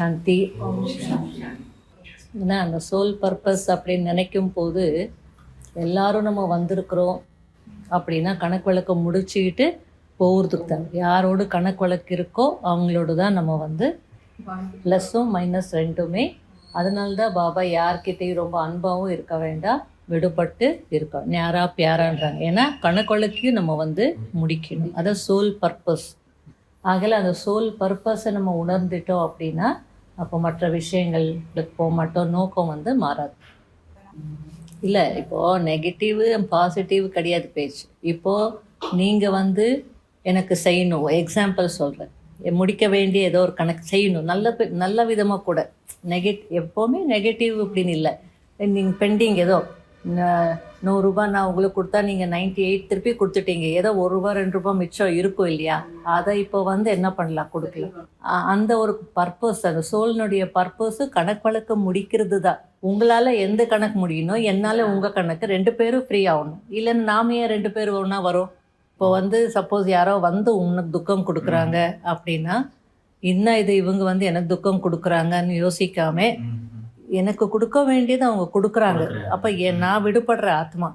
சாந்தி. ஏன்னா அந்த soul purpose அப்படின்னு நினைக்கும் போது எல்லாரும் நம்ம வந்திருக்கிறோம் அப்படின்னா கணக்கு வழக்கை முடிச்சுக்கிட்டு போகிறதுக்கு தான். யாரோடு கணக்கு வழக்கு இருக்கோ அவங்களோட தான் நம்ம வந்து ப்ளஸ்ஸும் மைனஸ் ரெண்டுமே. அதனால்தான் பாபா யார்கிட்டையும் ரொம்ப அன்பாகவும் இருக்க வேண்டாம் விடுபட்டு இருக்கோம் ஞாரா பியாரான்றாங்க. ஏன்னா கணக்கொழுக்கையும் நம்ம வந்து முடிக்கணும். அதான் சோல் பர்பஸ் ஆகல அந்த சோல் பர்பஸை நம்ம உணர்ந்துட்டோம் அப்படின்னா அப்போ மற்ற விஷயங்களுக்கு போக மாட்டோம். நோக்கம் வந்து மாறாது. இல்லை இப்போது நெகட்டிவ் பாசிட்டிவ் கிடையாது பேச்சு. இப்போது நீங்கள் வந்து எனக்கு செய்யணும். எக்ஸாம்பிள் சொல்கிறேன் முடிக்க வேண்டிய ஏதோ ஒரு கணக்கு செய்யணும். நல்ல நல்ல விதமாக கூட. நெகட் எப்போவுமே நெகட்டிவ் அப்படின்னு இல்லை. நீங்கள் பெண்டிங் ஏதோ. நூறுரூபா நான் உங்களுக்கு கொடுத்தா நீங்கள் நைன்டி எயிட் திருப்பி கொடுத்துட்டீங்க. ஏதோ ஒரு ரூபா ரெண்டு ரூபா மிச்சம் இருக்கும் இல்லையா? அதை இப்போ வந்து என்ன பண்ணலாம்? கொடுக்கலாம். அந்த ஒரு பர்பஸ் அந்த சோழனுடைய பர்பஸ் கணக்கு வழக்கு முடிக்கிறது தான் உங்களால் எந்த கணக்கு முடியணும் என்னால் உங்கள் கணக்கு ரெண்டு பேரும் ஃப்ரீ ஆகணும். இல்லைன்னு நாம ஏன் ரெண்டு பேர் ஒன்றா வரும்? இப்போ வந்து சப்போஸ் யாரோ வந்து உனக்கு துக்கம் கொடுக்குறாங்க அப்படின்னா இன்னும் இது இவங்க வந்து எனக்கு துக்கம் கொடுக்குறாங்கன்னு யோசிக்காம எனக்கு கொடுக்க வேண்டியது அவங்க கொடுக்குறாங்க. அப்போ என் நான் விடுபடுற ஆத்மா.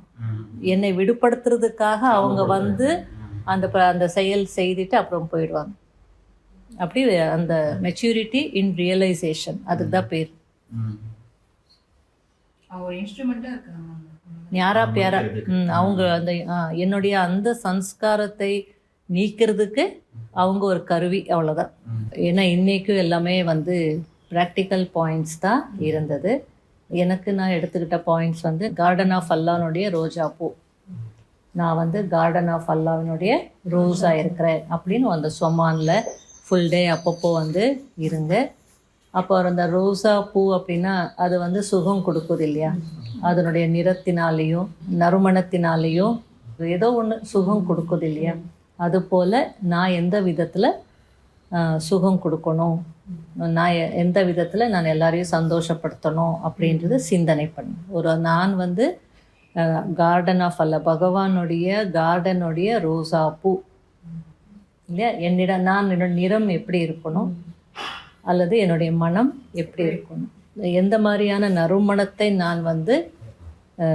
என்னை விடுபடுத்துறதுக்காக அவங்க வந்து அந்த ப- அந்த செயல் செய்துட்டு அப்புறம் போயிடுவாங்க. அப்படி அந்த மெச்சூரிட்டி இன் ரியலைசேஷன் அதுக்கு தான் பேர். ஞாரா பியாரா ம், அவங்க அந்த ஆ, என்னுடைய அந்த சன்ஸ்காரத்தை நீக்கிறதுக்கு அவங்க ஒரு கருவி அவ்வளோதான் ஏன்னா இன்னைக்கும் எல்லாமே வந்து ப்ராக்டிக்கல் பாயிண்ட்ஸ் தான் இருந்தது. எனக்கு நான் எடுத்துக்கிட்ட பாயிண்ட்ஸ் வந்து கார்டன் ஆஃப் அல்லானுடைய ரோஜா பூ. நான் வந்து கார்டன் ஆஃப் அல்லாவினுடைய ரோஸாக இருக்கிறேன் அப்படின்னு அந்த சொமானில் ஃபுல் டே அப்பப்போ வந்து இருங்க அப்போ அந்த ரோஸா பூ அப்படின்னா அது வந்து சுகம் கொடுக்குது இல்லையா? அதனுடைய நிறத்தினாலேயும் நறுமணத்தினாலேயும் ஏதோ ஒன்று சுகம் கொடுக்குது இல்லையா? அதுபோல் நான் எந்த விதத்தில் சுகம் கொடுக்கணும்? நான் எந்த விதத்தில் நான் எல்லாரையும் சந்தோஷப்படுத்தணும் அப்படின்றது சிந்தனை பண்ணேன் ஒரு நான் வந்து கார்டன் ஆஃப் அல்ல பகவானுடைய கார்டனுடைய ரோசா பூ. இல்லையா? என்னிடம் நான் என்னோட நிறம் எப்படி இருக்கணும்? அல்லது என்னுடைய மனம் எப்படி இருக்கணும்? எந்த மாதிரியான நறுமணத்தை நான் வந்து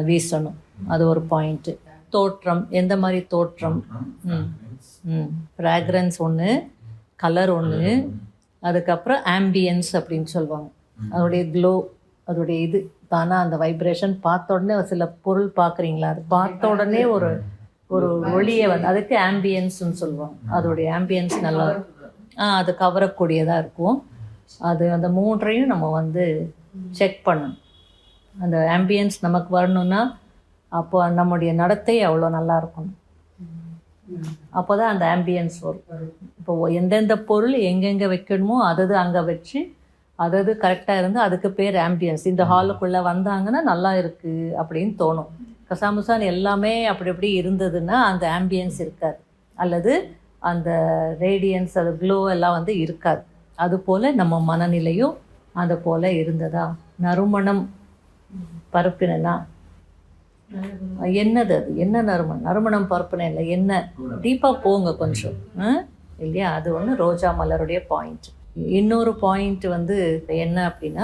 வீசணும்? அது ஒரு பாயிண்ட்டு தோற்றம் எந்த மாதிரி தோற்றம்? ம் ஃப்ராக்ரன்ஸ் ஒன்று கலர் ஒன்று அதுக்கப்புறம் ஆம்பியன்ஸ் அப்படின்னு சொல்லுவாங்க. அதோடைய க்ளோ அதோடைய இது தானாக அந்த வைப்ரேஷன் பார்த்த உடனே ஒரு சில பொருள் பார்க்குறீங்களா? அது பார்த்த உடனே ஒரு ஒரு ஒளியை வந்து அதுக்கு ஆம்பியன்ஸ்னு சொல்லுவாங்க. அதோடைய ஆம்பியன்ஸ் நல்லா ஆ அது கவரக்கூடியதாக இருக்கும். அது அந்த மூன்றையும் நம்ம வந்து செக் பண்ணணும். அந்த ஆம்பியன்ஸ் நமக்கு வரணும்னா அப்போ நம்முடைய நடத்தை அவ்வளோ நல்லா இருக்கணும். அப்போ தான் அந்த ஆம்பியன்ஸ் வரும். இப்போ எந்தெந்த பொருள் எங்கெங்கே வைக்கணுமோ அதது அங்கே வச்சு அதது கரெக்டாக இருந்து அதுக்கு பேர் ஆம்பியன்ஸ் இந்த ஹாலுக்குள்ளே வந்தாங்கன்னா நல்லா இருக்குது அப்படின்னு தோணும். கசாமுசான் எல்லாமே அப்படி அப்படி இருந்ததுன்னா அந்த ஆம்பியன்ஸ் இருக்காது. அல்லது அந்த ரேடியன்ஸ் அது க்ளோ எல்லாம் வந்து இருக்காது. அதுபோல் நம்ம மனநிலையும் அது போல் இருந்ததா? நறுமணம் பரப்பினா என்னது அது? என்ன நறுமணம்? நறுமணம் பரப்புன இல்லை. என்ன? டீப்பாக போங்க கொஞ்சம்? இல்லையா? அது ஒன்று ரோஜா மலருடைய பாயிண்ட் இன்னொரு பாயிண்ட் வந்து என்ன அப்படின்னா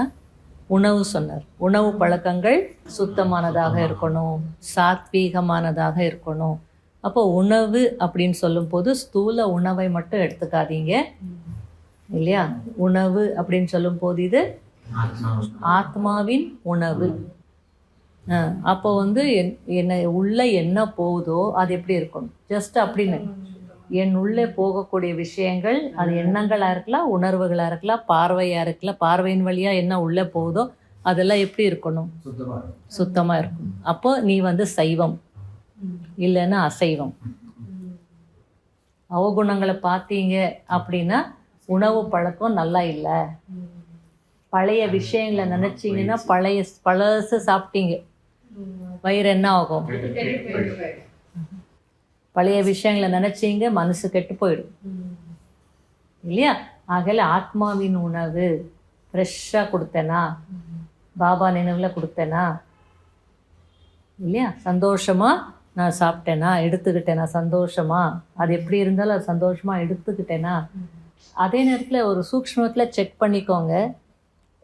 உணவு சொன்னார். உணவு பழக்கங்கள் சுத்தமானதாக இருக்கணும். சாத்வீகமானதாக இருக்கணும். அப்போ உணவு அப்படின்னு சொல்லும்போது ஸ்தூல உணவை மட்டும் எடுத்துக்காதீங்க. இல்லையா? உணவு அப்படின்னு சொல்லும்போது இது ஆத்மாவின் உணவு. அப்போ வந்து என் என்னை உள்ளே என்ன போகுதோ அது எப்படி இருக்கணும்? ஜஸ்ட் அப்படின்னு. என் உள்ளே போகக்கூடிய விஷயங்கள் அது எண்ணங்களாக இருக்கலாம் உணர்வுகளாக இருக்கலாம் பார்வையாக இருக்கலாம் பார்வையின் வழியாக என்ன உள்ளே போகுதோ அதெல்லாம் எப்படி இருக்கணும்? சுத்தமாக இருக்கணும். அப்போ நீ வந்து சைவம். இல்லைன்னா அசைவம். அவகுணங்களை பார்த்தீங்க அப்படின்னா உணவு பழக்கம் நல்லா இல்லை. பழைய விஷயங்களை நினச்சிங்கன்னா பழைய பழசு சாப்பிட்டீங்க. வயிறு என்ன ஆகும்? பழைய விஷயங்களை நினச்சிங்க மனசு கெட்டு போயிடும். இல்லையா? ஆகல ஆத்மாவின் உணவு ஃப்ரெஷ்ஷாக கொடுத்தேனா? பாபா நினைவில் கொடுத்தேனா? இல்லையா? சந்தோஷமா நான் சாப்பிட்டேனா? எடுத்துக்கிட்டேனா? சந்தோஷமா? அது எப்படி இருந்தாலும் அது சந்தோஷமா எடுத்துக்கிட்டேனா? அதே நேரத்தில் ஒரு சூக்ஷ்மத்தில் செக் பண்ணிக்கோங்க.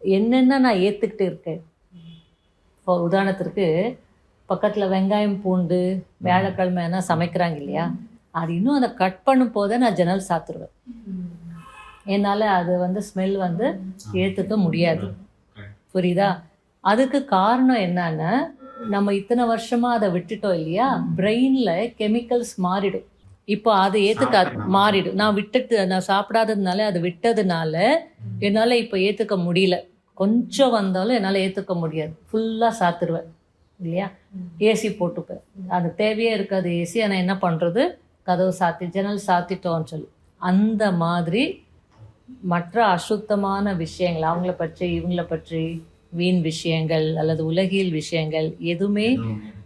என்னென்ன நான் ஏற்றுக்கிட்டு இருக்கேன்? இப்போ உதாரணத்திற்கு பக்கத்தில் வெங்காயம் பூண்டு வியாழக்கிழமைனா சமைக்கிறாங்க இல்லையா? அது இன்னும் அதை கட் பண்ணும் போதே நான் ஜன்னல் சாத்துருவேன் என்னால் அது வந்து ஸ்மெல் வந்து ஏற்றுக்க முடியாது. புரியுதா? அதுக்கு காரணம் என்னன்னா நம்ம இத்தனை வருஷமா அதை விட்டுட்டோம் இல்லையா? பிரெயின்ல கெமிக்கல்ஸ் மாறிடும். இப்போ அது ஏத்துக்க மாறிடும். நான் விட்டுட்டு நான் சாப்பிடாததுனால அது விட்டதுனால என்னால் இப்போ ஏற்றுக்க முடியல. கொஞ்சம் வந்தாலும் என்னால் ஏற்றுக்க முடியாது. ஃபுல்லாக சாத்துருவேன். இல்லையா? ஏசி போட்டுப்பேன். அது தேவையே இருக்காது. ஏசி ஆனால் என்ன பண்ணுறது கதவு சாத்தி ஜன்னல் சாத்திட்டோம்னு சொல்லி. அந்த மாதிரி மற்ற அசுத்தமான விஷயங்கள் அவங்கள பற்றி இவங்கள பற்றி வீண் விஷயங்கள் அல்லது உலகியல் விஷயங்கள் எதுவுமே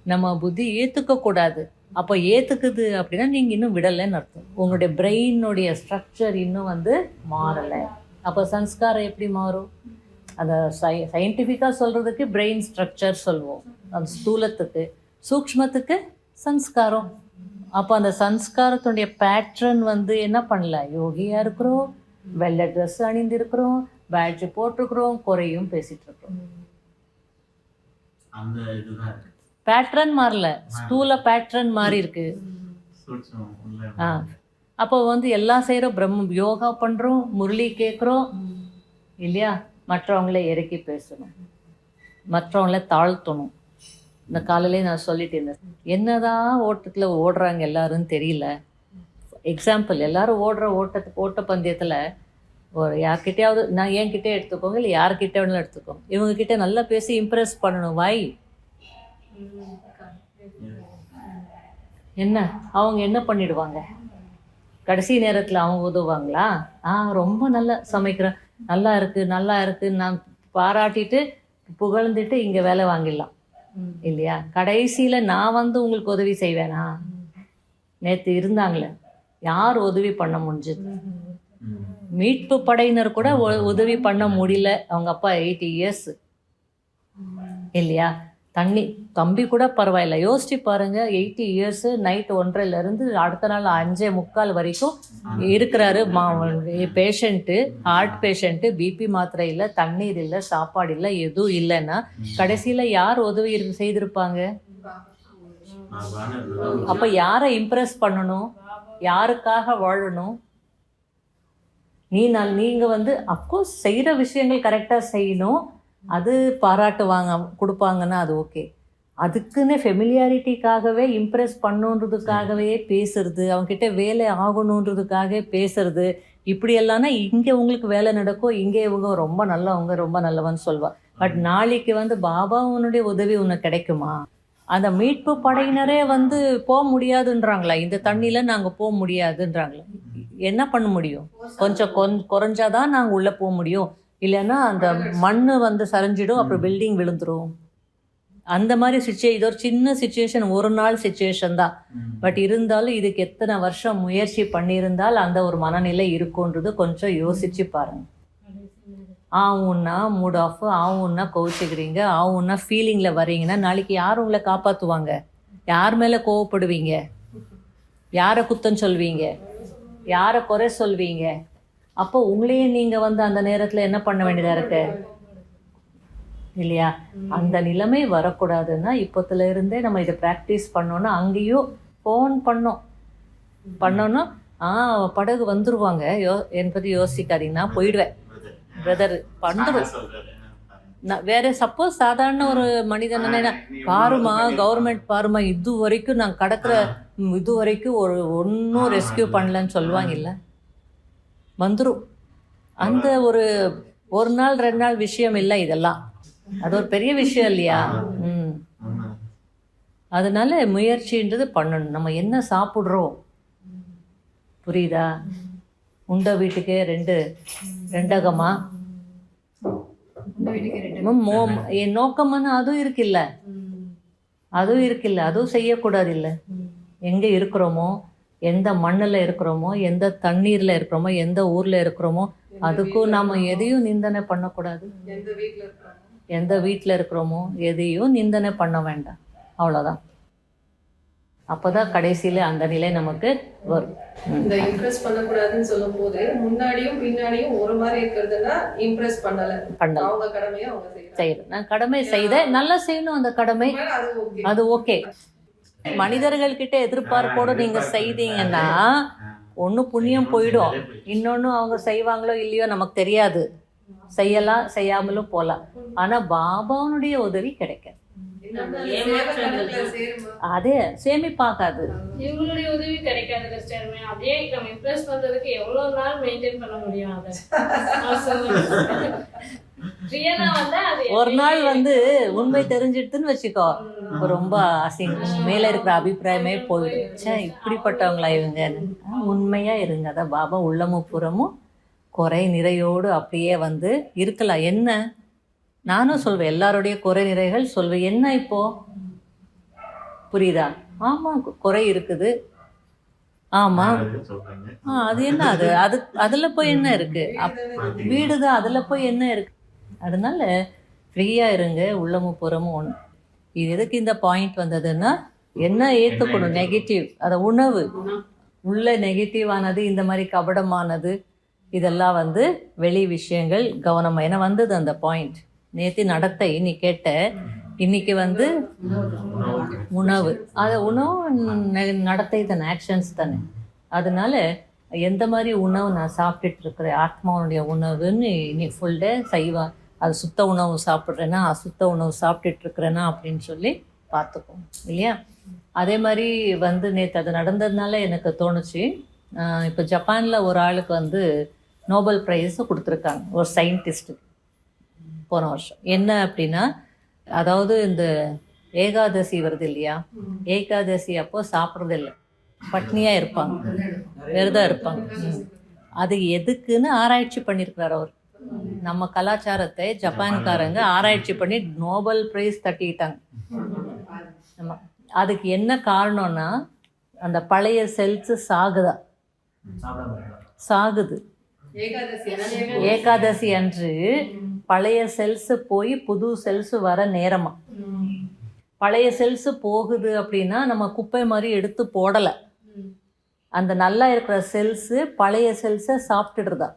நம்ம புத்தி ஏற்றுக்க கூடாது. அப்போ ஏற்றுக்குது அப்படின்னா நீங்கள் இன்னும் விடலைன்னு அர்த்தம். உங்களுடைய பிரெயினுடைய ஸ்ட்ரக்சர் இன்னும் வந்து மாறலை. அப்போ சன்ஸ்காரம் எப்படி மாறும்? அந்த சை சயின்டிஃபிக்காக சொல்கிறதுக்கு பிரெயின் ஸ்ட்ரக்சர் சொல்லுவோம் அந்த ஸ்தூலத்துக்கு சூக்ஷ்மத்துக்கு சன்ஸ்காரம் அப்போ அந்த சன்ஸ்காரத்துடைய பேட்டர்ன் வந்து என்ன பண்ணல? யோகியாக இருக்கிறோம் வெள்ளை ட்ரெஸ் அணிந்திருக்கிறோம் பேட்ஜ் போட்டிருக்கிறோம் குறையும் பேசிட்டு இருக்கிறோம். பேட்டர்ன் மாறல. ஸ்தூல பேட்டர்ன் மாறி இருக்கு. ஆ. அப்போ வந்து எல்லாம் செய்கிறோம் பிரம்ம யோகா பண்ணுறோம் முரளி கேட்குறோம் இல்லையா? மற்றவங்கள இறக்கி பேசணும். மற்றவங்கள தாழ்த்தணும். இந்த காலையிலே நான் சொல்லிட்டு இருந்தேன் என்னதான் ஓட்டத்தில் ஓடுறாங்க எல்லாரும் தெரியல. எக்ஸாம்பிள் எல்லாரும் ஓடுற ஓட்டத்து ஓட்ட பந்தயத்தில் ஒரு யார்கிட்டயாவது நான் என்கிட்டே எடுத்துக்கோங்க இல்லை யார்கிட்ட வேணாலும் எடுத்துக்கோங்க. இவங்கக்கிட்ட நல்லா பேசி இம்ப்ரெஸ் பண்ணணும். வாய் என்ன? அவங்க என்ன பண்ணிடுவாங்க? கடைசி நேரத்தில் அவங்க உதவுவாங்களா? ஆ ரொம்ப நல்லா சமைக்கிறேன். நல்லா இருக்கு நல்லா இருக்குன்னு நான் பாராட்டிட்டு புகழ்ந்துட்டு இங்கே வேலை வாங்கிடலாம். இல்லையா? கடைசியில் நான் வந்து உங்களுக்கு உதவி செய்வேனா? நேற்று இருந்தாங்களே. யார் உதவி பண்ண முடிஞ்சது? மீட்பு படையினர் கூட உ- உதவி பண்ண முடியல. அவங்க அப்பா எயிட்டி இயர்ஸ். இல்லையா? தண்ணி தம்பி கூட பரவாயில்ல. யோசிச்சு பாருங்க எயிட்டி இயர்ஸ் நைட் ஒன்றரைல இருந்து அடுத்த நாள் அஞ்சே முக்கால் வரைக்கும் இருக்கிறாரு பேஷண்ட்டு ஹார்ட் பேஷண்ட்டு பிபி மாத்திரை இல்லை தண்ணீர் இல்லை சாப்பாடு இல்லை எதுவும் இல்லைன்னா கடைசியில் யார் உதவி செய்திருப்பாங்க? அப்போ யாரை இம்ப்ரெஸ் பண்ணணும்? யாருக்காக வாழணும்? நீ நான் நீங்கள் வந்து அப்கோர்ஸ் செய்கிற விஷயங்கள் கரெக்டாக செய்யணும். அது பாராட்டுவாங்க கொடுப்பாங்கன்னா அது ஓகே. அதுக்குன்னு ஃபெமிலியாரிட்டிக்காகவே இம்ப்ரெஸ் பண்ணுன்றதுக்காகவே பேசுறது அவங்ககிட்ட வேலை ஆகணுன்றதுக்காக பேசுறது இப்படி எல்லாம்னா இங்கே உங்களுக்கு வேலை நடக்கும் இங்கே இவங்க ரொம்ப நல்லவங்க ரொம்ப நல்லவன்னு சொல்வா. பட் நாளைக்கு வந்து பாபா உன்னுடைய உதவி உனக்கு கிடைக்குமா? அந்த மீட்பு படையினரே வந்து போக முடியாதுன்றாங்களா? இந்த தண்ணியில நாங்க போக முடியாதுன்றாங்களா? என்ன பண்ண முடியும்? கொஞ்சம் கொஞ் குறைஞ்சாதான் நாங்க உள்ள போக முடியும். இல்லைன்னா அந்த மண்ணு வந்து சரிஞ்சிடும் அப்புறம் பில்டிங் விழுந்துரும். அந்த மாதிரி சுச்சுவே இது ஒரு சின்ன சுச்சுவேஷன் ஒரு நாள் சுச்சுவேஷன் தான். பட் இருந்தாலும் இதுக்கு எத்தனை வருஷம் முயற்சி பண்ணியிருந்தால் அந்த ஒரு மனநிலை இருக்குன்றது கொஞ்சம் யோசிச்சு பாருங்க. ஆவுன்னா மூட் ஆஃப் ஆவுன்னா கோவிச்சுக்கிறீங்க ஆவுன்னா ஃபீலிங்கில் வரீங்கன்னா நாளைக்கு யார் உங்களை காப்பாற்றுவாங்க யார் மேலே கோவப்படுவீங்க? யாரை குத்தம் சொல்வீங்க? யாரை குறை சொல்வீங்க? அப்போ உங்களையும் நீங்கள் வந்து அந்த நேரத்தில் என்ன பண்ண வேண்டியதாக இருக்கு? இல்லையா? அந்த நிலைமை வரக்கூடாதுன்னா இப்போத்துல இருந்தே நம்ம இதை ப்ராக்டிஸ் பண்ணோன்னா அங்கேயும் ஃபோன் பண்ணோம். பண்ணோன்னா ஆ படகு வந்துருவாங்க. யோ என்னை பற்றி யோசிக்காதீங்க. நான் போயிடுவேன். பிரதர் வந்துடும் நான் வேற சப்போஸ் சாதாரண ஒரு மனிதன் பாருமா கவர்மெண்ட் பாருமா இது வரைக்கும் நான் கடக்கிற இது வரைக்கும் ஒரு ஒன்றும் ரெஸ்கியூ பண்ணலன்னு சொல்லுவாங்க இல்ல? வந்துடும் அந்த ஒரு ஒரு நாள் ரெண்டு நாள் விஷயம் இல்லை இதெல்லாம். அது ஒரு பெரிய விஷயம் இல்லையா? ம். அதனால முயற்சின்றது பண்ணணும். நம்ம என்ன சாப்பிட்றோம்? புரியுதா? உண்ட வீட்டுக்கே ரெண்டு ரெண்டகமா? மோ- என் நோக்கமான அதுவும் இருக்குல்ல? அதுவும் இருக்குல்ல? அதுவும் செய்யக்கூடாது இல்லை? எங்கே இருக்கிறோமோ? எந்த மண்ணில் இருக்கிறோமோ எந்த தண்ணீரில் இருக்கிறோமோ எந்த ஊரில் இருக்கிறோமோ அதுக்கும் நாம் எதையும் நிந்தனை பண்ணக்கூடாது. எந்த வீட்டில் இருக்கிறோமோ. எதையும் நிந்தனை பண்ண வேண்டாம். அவ்வளோதான் அப்பதான் கடைசியில அந்த நிலை நமக்கு வரும். இந்த இம்ப்ரெஸ் பண்ணக்கூடாதுன்னு சொல்லும் போது முன்னாடியும் பின்னாடியும் ஒரு மாதிரி இருக்கிறதுனா இம்ப்ரெஸ் பண்ணல. பண்ணலாம் அவங்க கடமையை அவங்க செய்யறேன் நான் கடமை செய்த நல்லா செய்யணும் அந்த கடமை. அது ஓகே. அது ஓகே மனிதர்கள் கிட்ட எதிர்பார்ப்போட நீங்க செய்தீங்கன்னா ஒண்ணு புண்ணியம் போயிடும். இன்னொன்னு அவங்க செய்வாங்களோ இல்லையோ நமக்கு தெரியாது. செய்யலாம் செய்யாமலும் போலாம் ஆனா பாபாவுடைய உதவி கிடைக்காது. அதே சேமிப்பாகாது. இவங்களுடைய உதவி கிடைக்காது சிஸ்டர் அப்படியே நம்ம இம்ப்ரெஸ் பண்றதுக்கு எவ்வளவு நாள் மெயின்டைன் பண்ண முடியும் அதை? ரியலா வந்தா அது ஒரு நாள் வந்து உண்மை தெரிஞ்சிடுதுன்னு வச்சுக்கோ. ரொம்ப அசிங்கம் மேல இருக்கிற அபிப்பிராயமே போயிடும். இப்படிப்பட்டவங்களா இவங்க? உண்மையா இருங்க. அதான் பாபா உள்ளமும் புறமும் குறை நிறையோடு அப்படியே வந்து இருக்கலாம். என்ன? நானும் சொல்வேன். எல்லாருடைய குறை நிறைகள் சொல்வேன். என்ன இப்போ? புரியுதா? ஆமா குறை இருக்குது. ஆமா. ஆ அது என்ன? அது அது அதுல போய் என்ன இருக்கு? வீடுதான். அதுல போய் என்ன இருக்கு? அதனால ஃப்ரீயா இருங்க உள்ளமும் புறமும் ஒன்று இது எதுக்கு இந்த பாயிண்ட் வந்ததுன்னா என்ன ஏத்துக்கணும்? நெகட்டிவ் அத உணவு. உள்ள நெகட்டிவ் ஆனது இந்த மாதிரி கபடமானது இதெல்லாம் வந்து வெளி விஷயங்கள் கவனமா. ஏன்னா வந்தது அந்த பாயிண்ட் நேத்தி நடத்தை நீ கேட்ட இன்னைக்கு வந்து உணவு. அது உணவு நடத்தை தானே ஆக்ஷன்ஸ் தானே. அதனால எந்த மாதிரி உணவு நான் சாப்பிட்டுட்டு இருக்கிறேன்? ஆத்மாவுடைய உணவுன்னு நீ ஃபுல் டே செய்வா அது சுத்த உணவு சாப்பிட்றேன்னா அசுத்த உணவு சாப்பிட்டுட்ருக்குறேன்னா அப்படின்னு சொல்லி பார்த்துக்கோம் இல்லையா? அதே மாதிரி வந்து நேற்று அது நடந்ததுனால எனக்கு தோணுச்சு. இப்போ ஜப்பானில் ஒரு ஆளுக்கு வந்து நோபல் ப்ரைஸ் கொடுத்துருக்காங்க ஒரு சயின்டிஸ்ட்டுக்கு போன வருஷம். என்ன அப்படின்னா அதாவது இந்த ஏகாதசி வருது இல்லையா? ஏகாதசி அப்போ சாப்பிட்றது இல்லை பட்னியாக இருப்பாங்க விரதம் இருப்பாங்க. ம். அது எதுக்குன்னு ஆராய்ச்சி பண்ணியிருக்கிறார் அவர். நம்ம கலாச்சாரத்தை ஜப்பான்காரங்க ஆராய்ச்சி பண்ணி நோபல் பிரைஸ் தட்டிட்டாங்க. ஆமா அதுக்கு என்ன காரணம்னா அந்த பழைய செல்ஸ் சாகுதா. சாகுது. ஏகாதசி ஏகாதசி அன்று பழைய செல்ஸ் போய் புது செல்ஸ் வர நேரமா. பழைய செல்ஸ் போகுது அப்படின்னா நம்ம குப்பை மாதிரி எடுத்து போடலை. அந்த நல்லா இருக்கிற செல்ஸ் பழைய செல்ஸை சாப்பிட்டுடுறதா.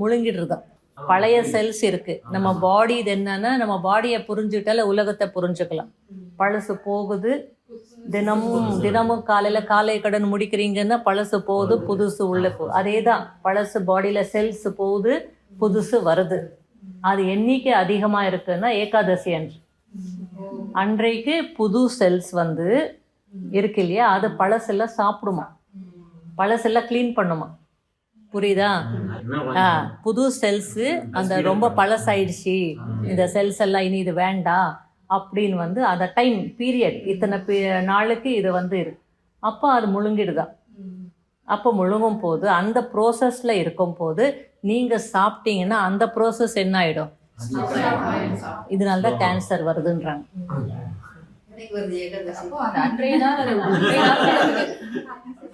முழுங்கிடுறதா பழைய செல்ஸ் இருக்கு. நம்ம பாடி இது என்னன்னா நம்ம பாடியை புரிஞ்சுட்டால உலகத்தை புரிஞ்சுக்கலாம். பழசு போகுது தினமும் தினமும் காலையில காலை கடன் முடிக்கிறீங்கன்னா பழசு போகுது புதுசு உள்ள போகுது அதே தான் பழசு பாடியில செல்ஸ் போகுது புதுசு வருது. அது எண்ணிக்கை அதிகமா இருக்குன்னா ஏகாதசி அன்று. அன்றைக்கு புது செல்ஸ் வந்து இருக்கு இல்லையா அது பழசெல்லாம் சாப்பிடுமா. பழசெல்லாம் க்ளீன் பண்ணுமா. புரியுதா? ஆ புது செல்ஸ் அந்த ரொம்ப பழசாயிடுச்சு. இந்த செல்ஸ் எல்லாம் இனி இது வேண்டாம் அப்படின்னு வந்து அந்த டைம் பீரியட் இத்தனை பீ நாளுக்கு இது வந்து இருக்கு அப்போ அது முழுங்கிடுதான் அப்போ முழுங்கும் போது அந்த ப்ரோசஸில் இருக்கும் போது நீங்கள் சாப்பிட்டீங்கன்னா அந்த ப்ரோசஸ் என்ன ஆகிடும் இதனால தான் கேன்சர் வருதுன்றாங்க.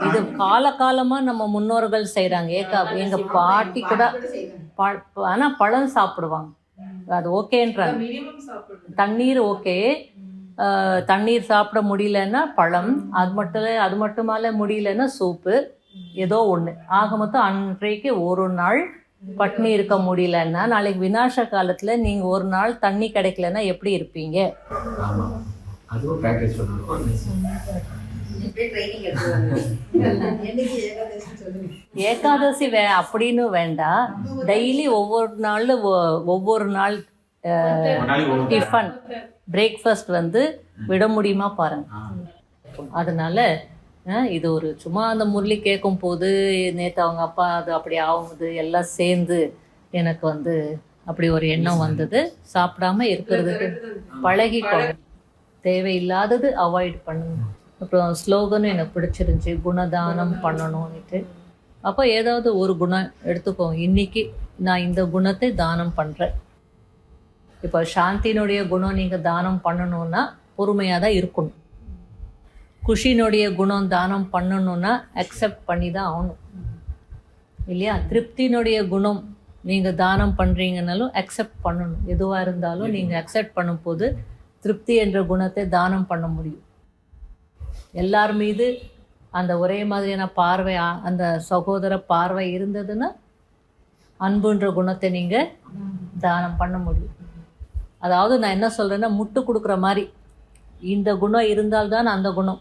இது காலகாலமா நம்ம முன்னோர்கள் செய்றாங்க. ஏக்கா எங்க பாட்டி கூட ப- ஆனா பழம் சாப்பிடுவாங்க. அது ஓகேன்றாங்க. தண்ணீர் ஓகே. தண்ணீர் சாப்பிட முடியலன்னா பழம் அது மட்டும் அது மட்டுமால முடியலன்னா சூப்பு ஏதோ ஒன்று ஆக மொத்தம் அன்றைக்கு ஒரு நாள் பட்னி இருக்க முடியலன்னா நாளைக்கு விநாச காலத்துல நீங்க ஒரு நாள் தண்ணி கிடைக்கலன்னா எப்படி இருப்பீங்க? ஆமா. அதுவும் ப்ராக்டிஸ் பண்ணணும். ஏகாதசி வே அப்படின்னு வேண்டாம். டெய்லி ஒவ்வொரு நாள் ஒவ்வொரு நாள் டிஃபன் பிரேக்ஃபாஸ்ட் வந்து விட முடியுமா பாருங்க. அதனால இது ஒரு சும்மா அந்த முரளி கேட்கும் போது நேற்று அவங்க அப்பா அது அப்படி ஆகுது எல்லாம் சேர்ந்து எனக்கு வந்து அப்படி ஒரு எண்ணம் வந்தது. சாப்பிடாம இருக்கிறதுக்கு பழகிக்கோங்க. தேவையில்லாதது அவாய்ட் பண்ணுங்க அப்புறம் ஸ்லோகனும் எனக்கு பிடிச்சிருந்துச்சி. குணதானம் பண்ணணும்னுட்டு. அப்போ ஏதாவது ஒரு குணம் எடுத்துக்கோங்க. இன்னைக்கு நான் இந்த குணத்தை தானம் பண்ணுறேன் இப்போ சாந்தினுடைய குணம் நீங்கள் தானம் பண்ணணும்னா பொறுமையாக தான் இருக்கணும். குஷினுடைய குணம் தானம் பண்ணணும்னா அக்செப்ட் பண்ணி தான் ஆகணும். இல்லையா? திருப்தியினுடைய குணம் நீங்கள் தானம் பண்ணுறீங்கனாலும் அக்செப்ட் பண்ணணும். எதுவாக இருந்தாலும் நீங்கள் அக்செப்ட் பண்ணும்போது திருப்தி என்ற குணத்தை தானம் பண்ண முடியும். எல்லார் மீது அந்த ஒரே மாதிரியான பார்வை அந்த சகோதர பார்வை இருந்ததுன்னா அன்புன்ற குணத்தை நீங்கள் தானம் பண்ண முடியும். அதாவது நான் என்ன சொல்கிறேன்னா முட்டு கொடுக்குற மாதிரி. இந்த குணம் இருந்தால்தான் அந்த குணம்.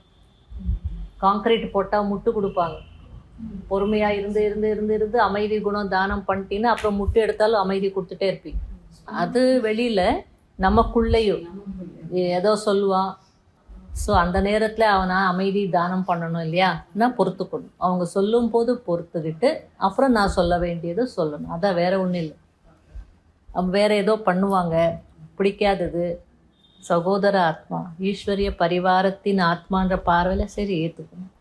காங்கிரீட் போட்டால் முட்டு கொடுப்பாங்க. பொறுமையாக இருந்து இருந்து இருந்து இருந்து அமைதி குணம் தானம் பண்ணிட்டீங்கன்னா அப்புறம் முட்டு எடுத்தாலும் அமைதி கொடுத்துட்டே இருப்பீங்க. அது வெளியில் நமக்குள்ளேயும் ஏதோ சொல்லுவான். ஸோ அந்த நேரத்தில் அவனை அமைதி தானம் பண்ணணும் இல்லையா? நான் பொறுத்துக்கணும். அவங்க சொல்லும் போது பொறுத்துக்கிட்டு அப்புறம் நான் சொல்ல வேண்டியது சொல்லணும். அதான் வேற ஒன்றும் இல்லை. வேற ஏதோ பண்ணுவாங்க. பிடிக்காதது. சகோதர ஆத்மா. ஈஸ்வரிய பரிவாரத்தின் ஆத்மான்ற பார்வையில் சரி ஏற்றுக்கணும்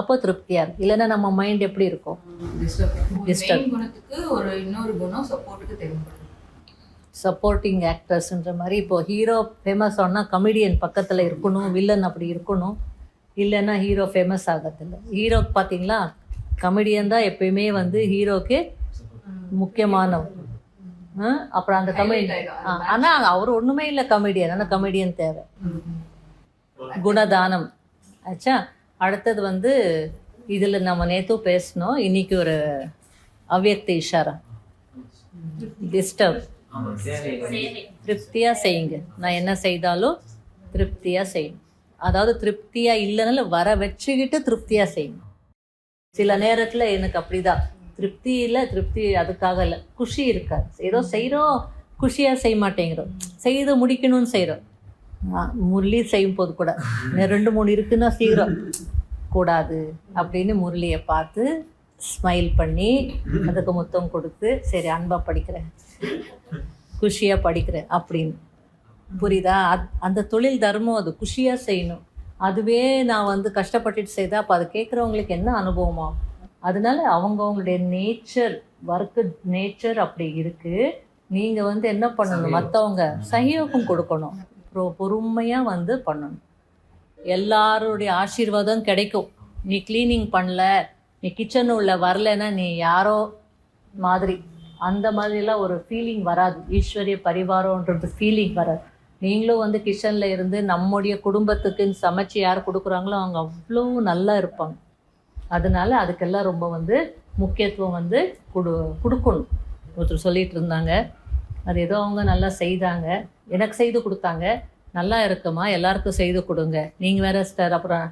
அப்போ திருப்தியாக இருக்கு. இல்லைன்னா நம்ம மைண்ட் எப்படி இருக்கும்? டிஸ்டர்ப் ஒரு இன்னொரு குணம் சப்போர்ட்டுக்கு தேவைப்படுது சப்போர்ட்டிங் ஆக்டர்ஸ்ன்ற மாதிரி. இப்போ ஹீரோ ஃபேமஸ் ஆனால் கமெடியன் பக்கத்தில் இருக்கணும் வில்லன் அப்படி இருக்கணும். இல்லைன்னா ஹீரோ ஃபேமஸ் ஆகிறதில்ல. ஹீரோ பார்த்தீங்களா கமெடியன் தான் எப்பயுமே வந்து ஹீரோக்கு முக்கியமானவர். ஆ, அப்புறம் அந்த கமெடியன் ஆனால் அவர் ஒன்றுமே இல்லை கமெடியன் ஆனால் கமெடியன் தேவை. குணதானம். ஆச்சா அடுத்தது வந்து இதில் நம்ம நேற்றும் பேசினோம். இன்னைக்கு ஒரு அவ்யக்த இஷாரா. டிஸ்டர்ப் திருப்தியாக செய்யுங்க. நான் என்ன செய்தாலும் திருப்தியாக செய்யணும். அதாவது திருப்தியாக இல்லைனாலும் வர வச்சுக்கிட்டு திருப்தியாக செய்யணும். சில நேரத்தில் எனக்கு அப்படிதான். திருப்தி இல்லை திருப்தி அதுக்காக இல்லை. குஷி இருக்காது. ஏதோ செய்கிறோம் குஷியாக செய்ய மாட்டேங்கிறோம். செய்து முடிக்கணும்னு செய்கிறோம் முரளி செய்யும் போது கூட. ரெண்டு மூணு இருக்குன்னா சீக்கிரம் கூடாது அப்படின்னு முரளியை பார்த்து ஸ்மைல் பண்ணி அதுக்கு முத்தம் கொடுத்து சரி அன்பா படிக்கிறேன். குஷியாக படிக்கிறேன் அப்படின்னு. புரியுதா? அந்த தொழில் தர்மம் அது குஷியாக செய்யணும். அதுவே நான் வந்து கஷ்டப்பட்டுட்டு செய்தா அப்போ அது கேட்குறவங்களுக்கு என்ன அனுபவமா? அதனால அவங்கவுங்களுடைய நேச்சர் ஒர்க்கு நேச்சர் அப்படி இருக்குது நீங்கள் வந்து என்ன பண்ணணும்? மற்றவங்க சகயோகம் கொடுக்கணும். பொறுமையாக வந்து பண்ணணும். எல்லாருடைய ஆசீர்வாதம் கிடைக்கும். நீ க்ளீனிங் பண்ணல நீ கிச்சன் உள்ள வரலைன்னா நீ யாரோ மாதிரி. அந்த மாதிரிலாம் ஒரு ஃபீலிங் வராது. ஈஸ்வரிய பரிவாரம்ன்றது ஃபீலிங் வராது. நீங்களும் வந்து கிச்சனில் இருந்து நம்முடைய குடும்பத்துக்குன்னு சமைச்சு யார் கொடுக்குறாங்களோ அவங்க அவ்வளோ நல்லா இருப்பாங்க. அதனால அதுக்கெல்லாம் ரொம்ப வந்து முக்கியத்துவம் வந்து கொடு கொடுக்கணும். ஒருத்தர் சொல்லிட்டு இருந்தாங்க. அது ஏதோ அவங்க நல்லா செய்தாங்க. எனக்கு செய்து கொடுத்தாங்க. நல்லா இருக்குமா? எல்லாருக்கும் செய்து கொடுங்க. நீங்கள் வேற ஸ்டார் அப்புறம்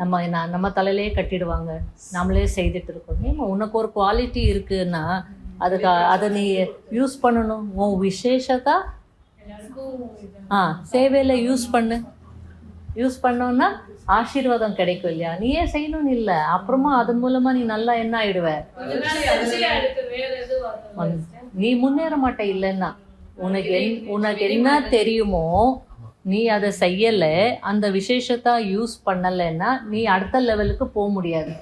நம்ம நான் நம்ம தலையிலே கட்டிடுவாங்க. நம்மளே செய்துட்டு இருக்கோம். ஏமா உனக்கு ஒரு குவாலிட்டி இருக்குன்னா அதுக்கு அதை நீ யூஸ் பண்ணணும். உன் விசேஷத்தா ஆ சேவையில் யூஸ் பண்ணு. யூஸ் பண்ணோன்னா ஆசீர்வாதம் கிடைக்கும் இல்லையா? நீயே செய்யணும்னு இல்லை. அப்புறமா அதன் மூலமா நீ நல்லா என்ன ஆயிடுவ? நீ முன்னேற மாட்ட இல்லைன்னா உனக்கு என் உனக்கு என்ன தெரியுமோ நீ அதை செய்யலை அந்த விசேஷத்தை யூஸ் பண்ணலைன்னா நீ அடுத்த லெவலுக்கு போக முடியாது.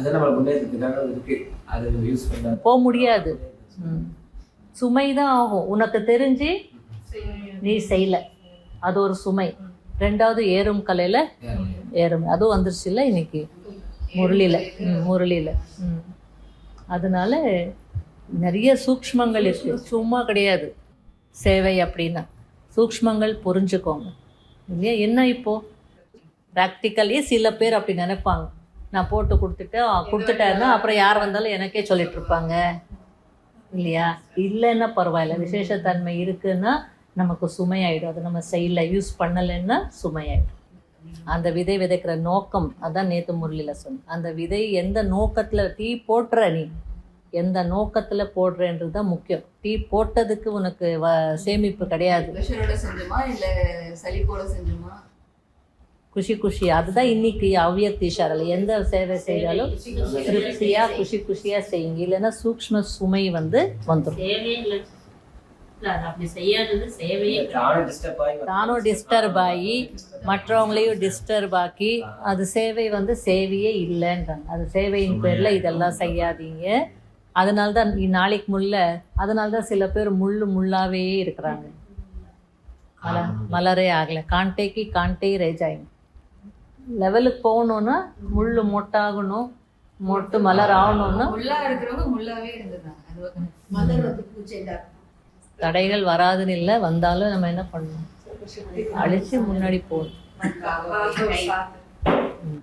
நம்ம முன்னேற்றத்துக்காக இருக்கு? அது யூஸ் பண்ண போக முடியாது. ம். சுமை தான் ஆகும். உனக்கு தெரிஞ்சு நீ செய்யல. அது ஒரு சுமை. ரெண்டாவது ஏறும் கலையில் ஏறும். அதுவும் வந்துருச்சுல்ல இன்னைக்கு? முரளியில். ம் முரளியில். ம். அதனால நிறைய சூக்ஷ்மங்கள் இருக்கு. சும்மா கிடையாது. சேவை அப்படின்னா. சூக்ஷ்மங்கள் புரிஞ்சுக்கோங்க. இல்லையா? என்ன இப்போ? ப்ராக்டிக்கலி சில பேர் அப்படி நினைப்பாங்க. நான் போட்டு கொடுத்துட்டு ஆ, கொடுத்துட்டேன்னா அப்புறம் யார் வந்தாலும் எனக்கே சொல்லிட்டு இருப்பாங்க இல்லையா? இல்லைன்னா பரவாயில்ல. விசேஷத்தன்மை இருக்குன்னா நமக்கு சுமையாயிடும். அதை நம்ம செய்யல யூஸ் பண்ணலைன்னா சுமையாயிடும். அந்த விதை விதைக்கிற நோக்கம் அதான் நேத்து முரளியில் சொன்னேன் அந்த விதை எந்த நோக்கத்தில் டீ போட்டுற நீ? எந்த நோக்கத்தில் போடுறன்றது தான் முக்கியம். டீ போட்டதுக்கு உனக்கு வ சேமிப்பு கிடையாது. குஷி குஷி. அதுதான் இன்னைக்கு அவ்வியக்தி இஷாரில் எந்த சேவை செய்தாலும் திருப்தியா குஷி குஷியா செய்யுங்க. இல்லைன்னா சூக்ஷ்ம சுமை வந்து வந்துடும் சேவையே இல்லை. இல்ல, அது அப்படி செய்யாதது சேவையே தானும் டிஸ்டர்ப் ஆகி மற்றவங்களையும் டிஸ்டர்ப் ஆக்கி அது சேவை வந்து சேவையே இல்லைன்றாங்க. அது சேவையின் பேரில் இதெல்லாம் செய்யாதீங்க. அதனால தான் இ- நாளைக்கு முள்ள அதனால தான் சில பேர் முள்ளு முள்ளாவே இருக்கிறாங்க. மல மலரே ஆகலை. காண்டேக்கு காண்டே ரேஜாயிங்க லெவலுக்கு போகணுன்னா முள்ளு மொட்டாகணும் மொட்டு மலர் ஆகணும்னா முள்ளா இருக்கிறவங்க முள்ளாவே இருந்திருந்தாங்க அது தடைகள் வராதுன்னு இல்லை வந்தாலும் நம்ம என்ன பண்ணணும்? அழிச்சு முன்னாடி போகணும்.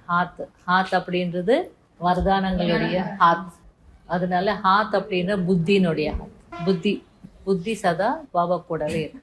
ஹாத் ஹாத் அப்படின்றது வரதானங்களுடைய ஹாத் அதனால ஹாத் அப்படின்ற புத்தினுடைய ஹாத் புத்தி புத்தி சதா பாபா கூடவே இருக்கு.